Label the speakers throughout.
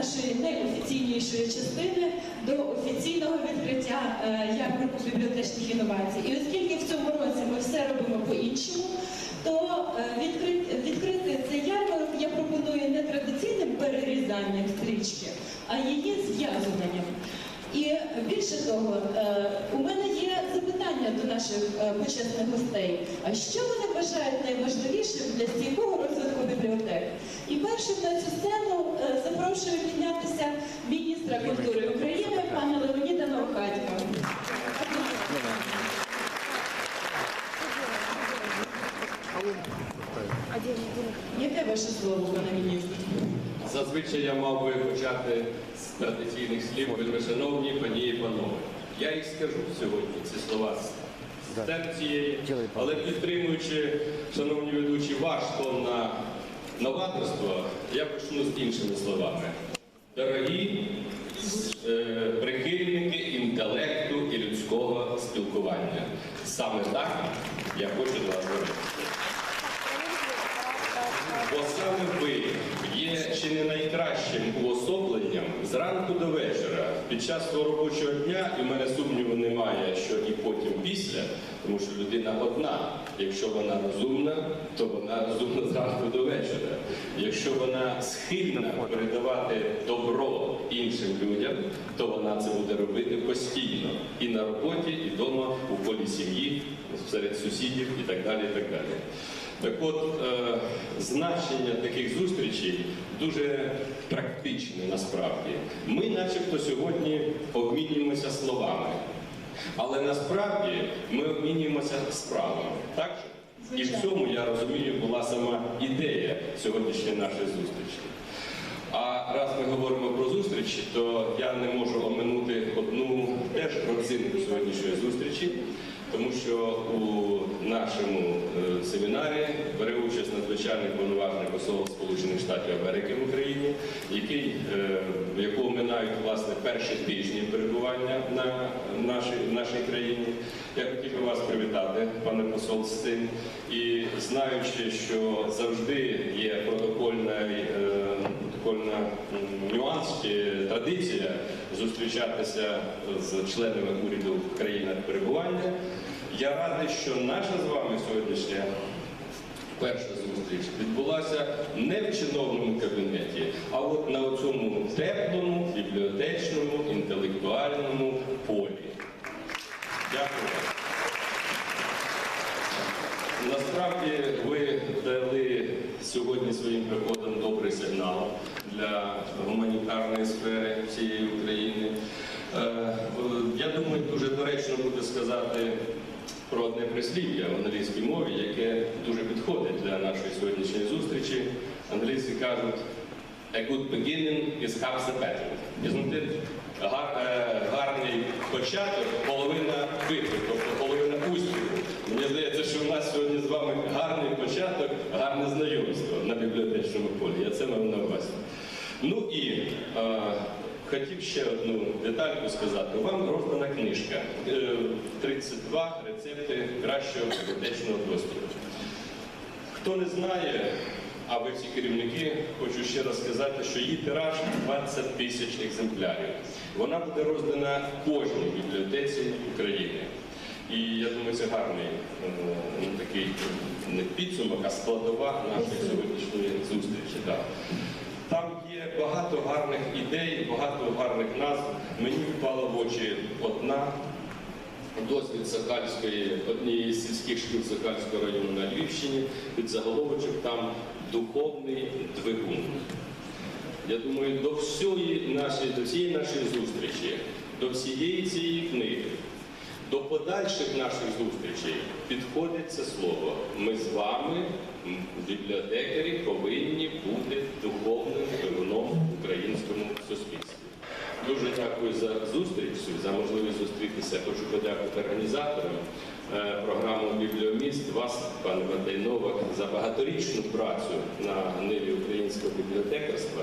Speaker 1: нашої найофіційнішої частини до офіційного відкриття е, ярмарку бібліотечних інновацій. І оскільки в цьому році ми все робимо по-іншому, то е, відкрити, цей ярмарок я пропоную не традиційним перерізанням стрічки, а її зв'язуванням. І більше того, е, у мене є запитання до наших е, почесних гостей. А що вони вважають найважливішим для стійкого розвитку бібліотек? І першим на цю сцену е, запрошую піднятися міністра культури України пана Наухатька. Яке ваше слово, пане міністр?
Speaker 2: Зазвичай я мав би почати з традиційних слів, вельмишановні пані і панове. Я їх скажу сьогодні, ці слова з цієї, але підтримуючи, шановні ведучі, ваш тон на новаторство, я почну з іншими словами. Дорогі е, прихильники інтелекту і людського спілкування. Саме так я хочу до вас говорити. Бо саме ви є чи не найкращим уособленням зранку до вечора під час свого робочого дня, і в мене сумніву немає, що і потім після, тому що людина одна. Якщо вона розумна, то вона розумна зранку до вечора. Якщо вона схильна передавати добро іншим людям, то вона це буде робити постійно і на роботі, і вдома, у колі сім'ї, серед сусідів і так далі. І так далі. Так от, е, значення таких зустрічей дуже практичне насправді. Ми начебто сьогодні обмінюємося словами, але насправді ми обмінюємося справами. Так? І в цьому, я розумію, була сама ідея сьогоднішньої нашої зустрічі. А раз ми говоримо про зустрічі, то я не можу оминути одну теж родзинку сьогоднішньої зустрічі, тому що у нашому е, семінарі бере участь надзвичайний повноважний посол Сполучених Штатів Америки в Україні, який, е, якого минають власне перші тижні перебування на нашій, в нашій країні. Я хотів би вас привітати, пане посол, з цим. І знаючи, що завжди є протокольний е, протокольна м, нюанс чи традиція зустрічатися з членами уряду в країнах перебування. Я радий, що наша з вами сьогоднішня перша зустріч відбулася не в чиновному кабінеті, а от на цьому теплому, бібліотечному, інтелектуальному полі. Дякую. Насправді ви дали сьогодні своїм приходом добрий сигнал для гуманітарної сфери всієї України. Е, Я думаю, дуже доречно буде сказати про одне прислів'я в англійській мові, яке дуже підходить для нашої сьогоднішньої зустрічі. Англійці кажуть A good beginning is half the battle. Гар, е, гарний початок, половина битви, тобто половина успіху. Мені здається, що в нас сьогодні з вами гарний початок, гарне знайомство на бібліотечному полі. Я це мав на увазі. Ну і е, хотів ще одну детальку сказати. Вам роздана книжка е, 32 рецепти кращого бібліотечного досвіду. Хто не знає, а ви всі керівники, хочу ще раз сказати, що її тираж 20 тисяч екземплярів. Вона буде роздана кожній бібліотеці України. І я думаю, це гарний е, ну, такий не підсумок, а складова нашої сьогоднішньої зустрічі. Так. Багато гарних ідей, багато гарних назв. Мені впала в очі одна досвід Сокальської, однієї з сільських шкіл Сокальського району на Львівщині, під заголовочок там духовний двигун. Я думаю, до всієї нашої, до всієї нашої зустрічі, до всієї цієї книги, до подальших наших зустрічей підходить це слово. Ми з вами, бібліотекарі, повинні бути духовним двигуном в українському суспільстві. Дуже дякую за зустріч, за можливість зустрітися. Хочу подякувати організаторам е, програми Бібліоміст, вас, пане Вадей Новак, за багаторічну працю на ниві українського бібліотекарства.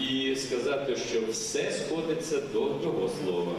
Speaker 2: І сказати, що все сходиться до того слова.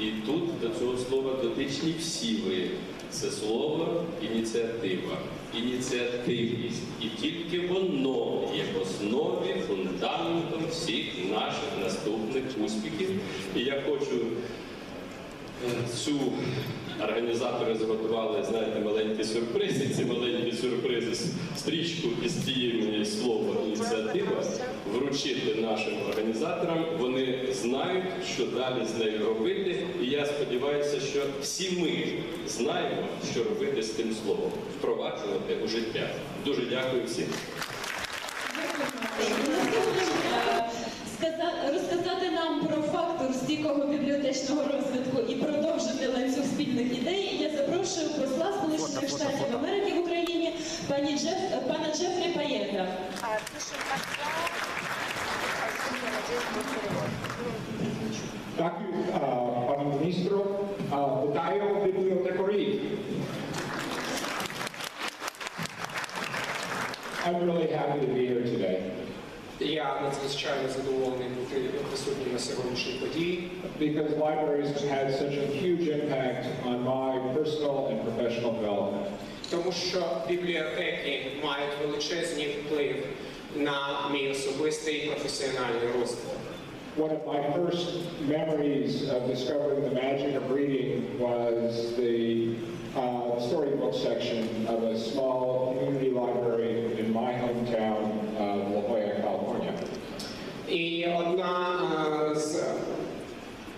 Speaker 2: І тут до цього слова дотичні всі ви. Це слово ініціатива. ініціативність. І тільки воно є в основі, фундаментом всіх наших наступних успіхів. І я хочу е, цю організатори зготували, знаєте, маленькі сюрпризи. Ці маленькі сюрпризи, стрічку із тієї слова ініціатива вручити нашим організаторам. Вони знають, що далі з нею робити. І я сподіваюся, що всі ми знаємо, що робити з тим словом, впроваджувати у життя. Дуже дякую всім.
Speaker 1: Розказати нам про фактор стійкого бібліотечного розвитку і продовжити ланцюг спільних ідей. Запрошую посла Сполучених Штатів Америки в Україні пані Джеф, пана Джефрі Паєта.
Speaker 3: Дякую, пану міністру. Вітаю бібліотекарів. I'm really happy to be here today
Speaker 4: Я надзвичайно задоволений бути присутнім на сьогоднішній події,
Speaker 3: because libraries have had such a huge impact on my personal and professional development.
Speaker 4: тому що бібліотеки мають величезний вплив на мій особистий і професіональний розвиток.
Speaker 3: One of my first memories of discovering the magic of reading was the uh, storybook section of a small community library
Speaker 4: І одна е, з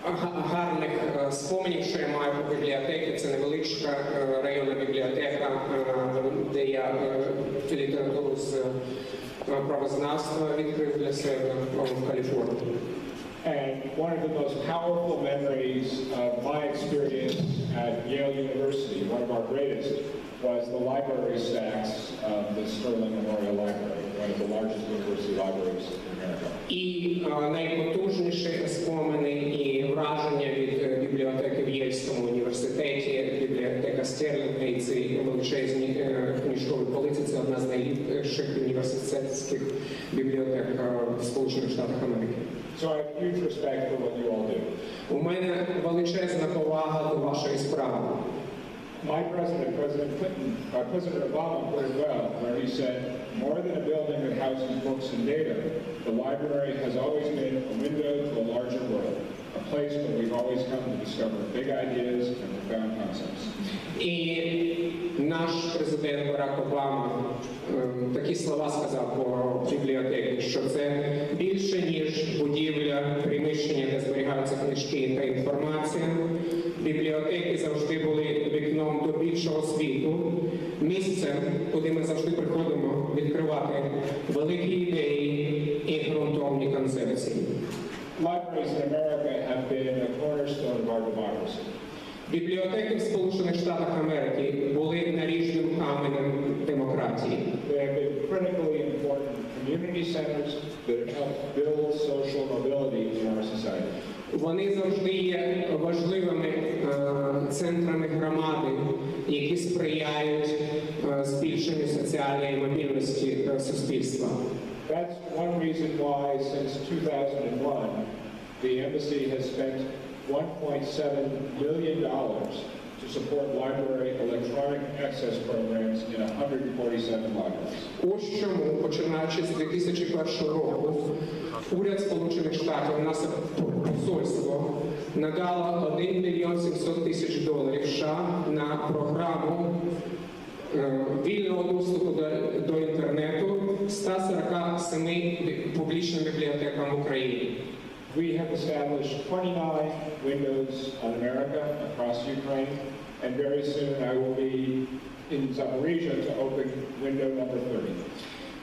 Speaker 4: га- гарних е, споменів, що я маю про бібліотеки, це невеличка е, районна бібліотека, е, де я е, літературу з е, правознавства відкрив для себе е, в Каліфорнії.
Speaker 3: And one of the most powerful memories of my experience at Yale University, one of our greatest, was the library stacks of the Sterling Memorial Library, one of the largest university libraries in America.
Speaker 4: І е, найпотужніші спомини і враження від е, бібліотеки в Єльському університеті, бібліотека Стерлінга і ці величезні е, книжкові полиці. Це одна з найліпших університетських бібліотек в Сполучених Штатах Америки.
Speaker 3: So I have huge respect for what you all do.
Speaker 4: У мене величезна повага до вашої справи.
Speaker 3: My president, President Clinton, uh, President Obama put it well, where he said, more than a building that houses books and data, the library has always been a window to a larger world, a place where we've always come to discover big ideas and profound concepts.
Speaker 4: І наш президент Барак Обама е, такі слова сказав про бібліотеки, що це більше ніж будівля, приміщення, де зберігаються книжки та інформація. Бібліотеки завжди були вікном до більшого світу, місцем, куди ми завжди приходимо відкривати великі ідеї і ґрунтовні концепції.
Speaker 3: Libraries in America have been a cornerstone of our democracy.
Speaker 4: Бібліотеки в Сполучених Штатах Америки були наріжним каменем демократії.
Speaker 3: They have been critically important community centers that have helped build social mobility in our society.
Speaker 4: Вони завжди є важливими е, центрами громади, які сприяють е, збільшенню соціальної мобільності е, суспільства.
Speaker 3: That's one reason why, since 2001, the embassy has spent $1.7 million to support library electronic access programs in 147 libraries.
Speaker 4: Ось чому, починаючи з 2001 року, уряд Сполучених Штатів, наше посольство надало 1 мільйон 700 тисяч доларів США на програму е, вільного доступу до, до інтернету 147 бі- публічним бібліотекам в Україні.
Speaker 3: We have established 29 windows on America across Ukraine, and very soon I will be in Zaporizhia to open window number 30.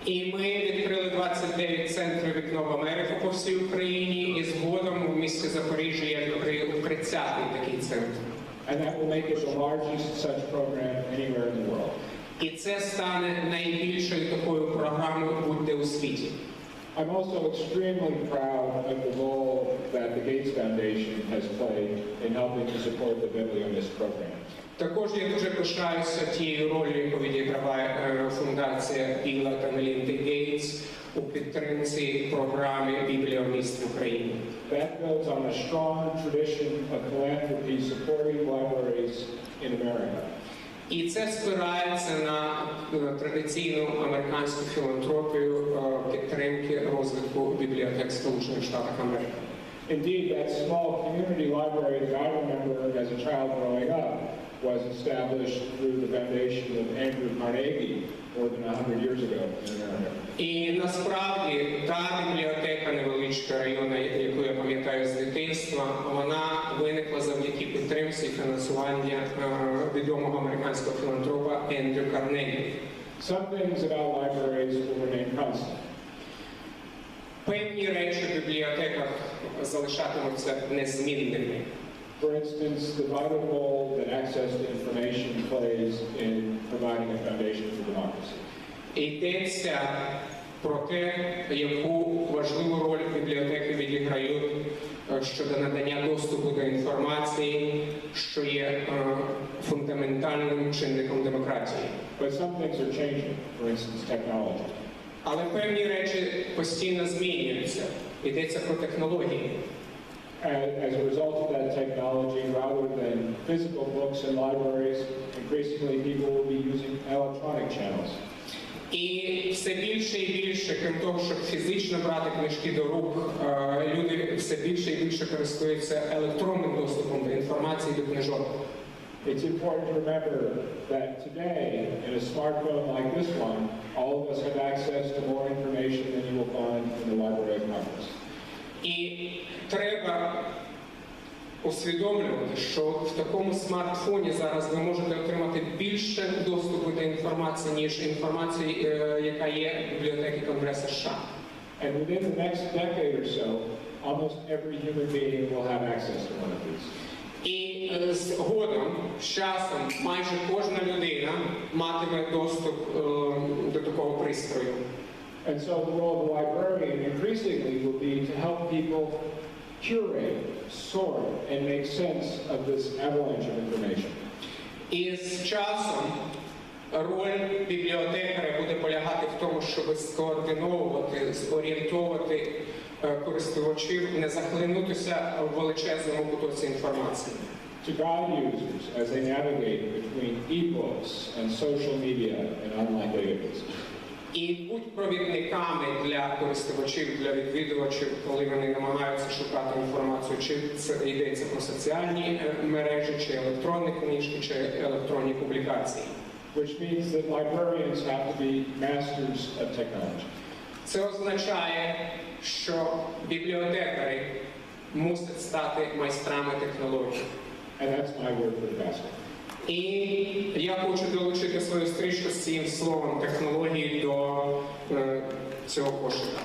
Speaker 4: І ми відкрили 29 центрів вікно в Америку по всій Україні, і згодом у місті Запоріжжя я відкрию 30-й такий центр.
Speaker 3: And that will make it the largest such program anywhere in the world.
Speaker 4: І це стане найбільшою такою програмою будь-де у світі.
Speaker 3: I'm also extremely proud of the role that the Gates Foundation has played in helping to support the Bibliomist program.
Speaker 4: Також я дуже пишаюся тією ролью, яку відіграває е, фундація Біла та Мелінди Гейтс у підтримці програми Бібліоміст в Україні.
Speaker 3: That builds on a strong tradition of philanthropy supporting libraries in America.
Speaker 4: І це спирається на е, традиційну американську філантропію е, підтримки розвитку бібліотек Сполучених Штатів Америки.
Speaker 3: Indeed, that small community library that I remember as a child growing up was established through the foundation of Andrew Carnegie more than 100 years ago in America.
Speaker 4: І насправді та бібліотека невеличка району, яку я пам'ятаю з дитинства, вона виникла завдяки підтримці фінансування е, відомого американського філантропа Ендрю Карнегі.
Speaker 3: Some things about libraries will remain constant.
Speaker 4: Певні речі в бібліотеках залишатимуться незмінними.
Speaker 3: For instance, the vital role that access to information plays in providing a foundation for democracy.
Speaker 4: Йдеться про те, яку важливу роль бібліотеки відіграють е, щодо надання доступу до інформації, що є е, фундаментальним чинником демократії.
Speaker 3: But some things are changing, for instance, technology.
Speaker 4: Але певні речі постійно змінюються. Йдеться про технології.
Speaker 3: And as a result of that technology, rather than physical books in libraries, increasingly people will be using electronic channels.
Speaker 4: І все більше і більше, крім того, щоб фізично брати книжки до рук, е, люди все більше і більше користуються електронним доступом до інформації до книжок.
Speaker 3: It's important to remember that today, in a smartphone like this one, all of us have access to more information than you will find in the Library of Congress.
Speaker 4: І треба усвідомлювати, що в такому смартфоні зараз ви можете отримати більше доступу до інформації, ніж інформації, е, яка є в бібліотеці Конгресу США.
Speaker 3: And within the next decade or so, almost every human being will have access to one of these.
Speaker 4: І е, згодом, з часом, майже кожна людина матиме доступ е, до такого пристрою.
Speaker 3: And so the role of the librarian increasingly will be to help people curate, sort, and make sense of this avalanche of information.
Speaker 4: І з часом роль бібліотекаря буде полягати в тому, щоб скоординовувати, зорієнтовувати е, користувачів, не захлинутися в величезному потоці інформації.
Speaker 3: To guide users as they navigate between e-books and social media and online databases.
Speaker 4: І будь провідниками для користувачів, для відвідувачів, коли вони намагаються шукати інформацію, чи це йдеться про соціальні е, мережі, чи електронні книжки, чи електронні публікації.
Speaker 3: which means that librarians have to be masters of technology.
Speaker 4: Це означає, що бібліотекарі мусять стати майстрами технологій.
Speaker 3: And that's my word for the basket.
Speaker 4: І я хочу долучити свою стрічку з цим словом технології до е, цього кошика.